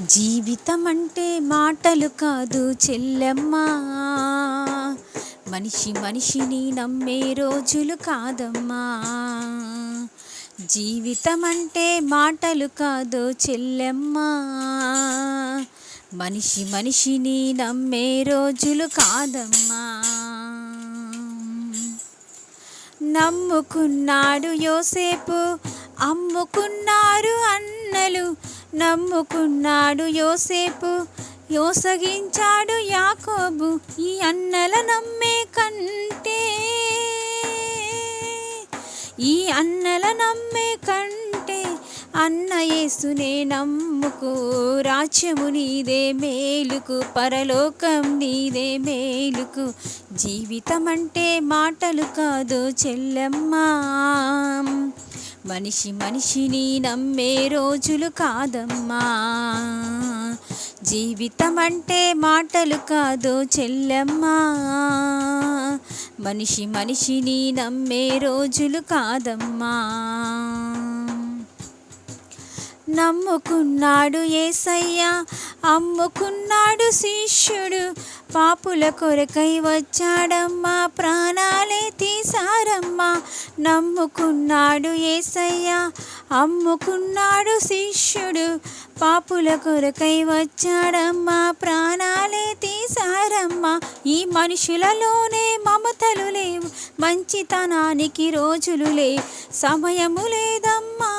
జీవితం అంటే మాటలు కాదు చెల్లెమ్మా. మనిషి మనిషిని నమ్మే రోజులు కాదమ్మా. జీవితం అంటే మాటలు కాదు చెల్లెమ్మా. మనిషి మనిషిని నమ్మే రోజులు కాదమ్మా. నమ్ముకున్నాడు యోసేపు అమ్ముకున్నారు అన్నలు నమ్ముకున్నాడు యోసేపు. యోసగించాడు యాకోబు ఈ అన్నల నమ్మే కంటే. ఈ అన్నల నమ్మే కంటే అన్న యేసునే నమ్ముకు. రాజ్యము నీదే మేలుకు పరలోకం నీదే మేలుకు. జీవితం అంటే మాటలు కాదు చెల్లెమ్మా. మనిషి మనిషిని నమ్మే రోజులు కాదమ్మా. జీవితం అంటే మాటలు కాదు చెల్లెమ్మా. మనిషి మనిషిని నమ్మే రోజులు కాదమ్మా. నమ్ముకున్నాడు ఏసయ్య అమ్ముకున్నాడు శిష్యుడు. పాపుల కొరకై వచ్చాడమ్మా ప్రాణాలే తీ నమ్ముకున్నాడు ఏసయ్య అమ్ముకున్నాడు శిష్యుడు. పాపుల కొరకై వచ్చాడమ్మా ప్రాణాలే తీసారమ్మా ఈ మనుషులలోనే మమతలు లేవు మంచితనానికి రోజులు లేవు. సమయము లేదమ్మా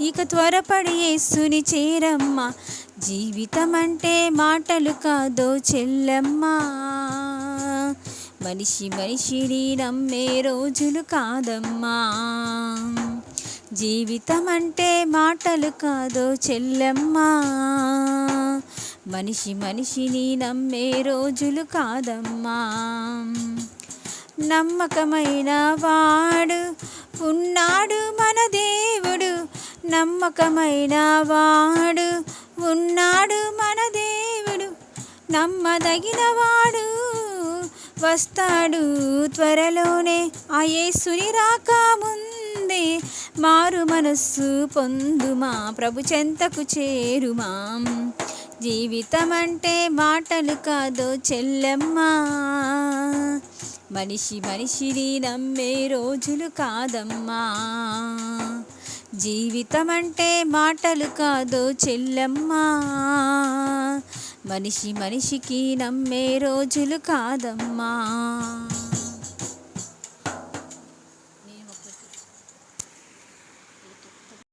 ఇక త్వరపడి యేసుని చేరమ్మా. జీవితం అంటే మాటలు కాదో చెల్లెమ్మా. మనిషి మనిషిని నమ్మే రోజులు కాదమ్మా. జీవితం అంటే మాటలు కాదో చెల్లెమ్మా. మనిషి మనిషిని నమ్మే రోజులు కాదమ్మా. నమ్మకమైన వాడు ఉన్నాడు మన దేవుడు. నమ్మకమైన వాడు ఉన్నాడు మన దేవుడు. నమ్మదగిన వాడు వస్తాడు త్వరలోనే. ఆ యేసుని రాక ముందే మారు మనస్సు పొందుమా. ప్రభు చెంతకు చేరుమా. జీవితం అంటే మాటలు కాదో చెల్లెమ్మా. మనిషి మనిషిని నమ్మే రోజులు కాదమ్మా. జీవితం అంటే మాటలు కాదు చెల్లెమ్మా. మనిషి మనిషికి నమ్మే రోజులు కాదమ్మా.